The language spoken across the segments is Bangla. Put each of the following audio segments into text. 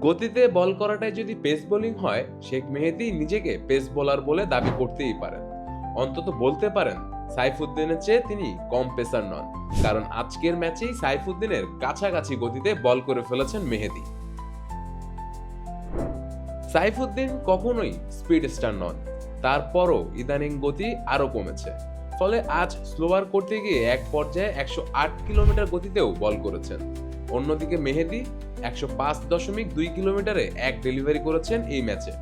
গতিতে বল করাটাই যদি পেস বোলিং হয়, শেখ মেহেদি নিজেকে পেস বোলার বলে দাবি করতেই পারেন। অন্তত বলতে পারেন, সাইফুদ্দিনের চেয়ে তিনি কম পেসার নন। কারণ আজকের ম্যাচেই সাইফুদ্দিনের কাছাকাছি গতিতে বল করে ফেলেছেন মেহেদি। সাইফুদ্দিন কখনোই স্পিড স্টার নন। তারপরও ইদানিং গতি আরও কমেছে। ফলে আজ স্লোয়ার করতে গিয়ে এক পর্যায়ে একশো আট কিলোমিটার গতিতেও বল করেছেন। অন্যদিকে মেহেদি একশো পাঁচ দশমিক দুই কিলোমিটারে এক ডেলিভারি করেছেন এই ম্যাচে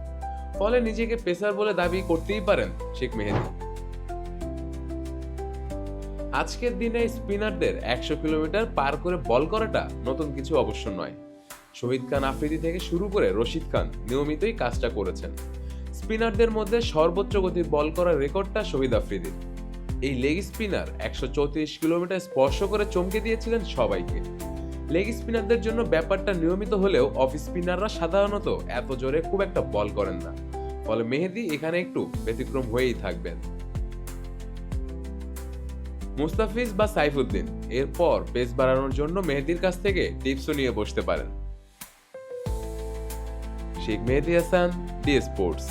ফলে নিজেকে পেসার বলে দাবি করতেই পারেন শেখ মেহেদি। আজকের দিনে স্পিনারদের একশো কিলোমিটার পার করে বল করাটা নতুন কিছু অবশ্য নয়। শহীদ খান আফ্রিদি থেকে শুরু করে রশিদ খান নিয়মিতই কাজটা করেছেন। স্পিনারদের মধ্যে সর্বোচ্চ গতির বল করার রেকর্ডটা শহীদ আফ্রিদির এই লেগ স্পিনার একশো চৌত্রিশ কিলোমিটার স্পর্শ করে চমকে দিয়েছিলেন সবাইকে। লেগ স্পিনারদের জন্য ব্যাপারটা নিয়মিত হলেও অফ স্পিনাররা সাধারণত এত জোরে খুব একটা বল করেন না। ফলে মেহেদি এখানে একটু ব্যতিক্রম হয়েই থাকবেন মুস্তাফিজ বা সাইফুদ্দিন, এরপর পেস বাড়ানোর জন্য মেহেদির কাছ থেকে টিপসও নিয়ে বসতে পারেন। Sheikh Mehedi Hasan, D sports.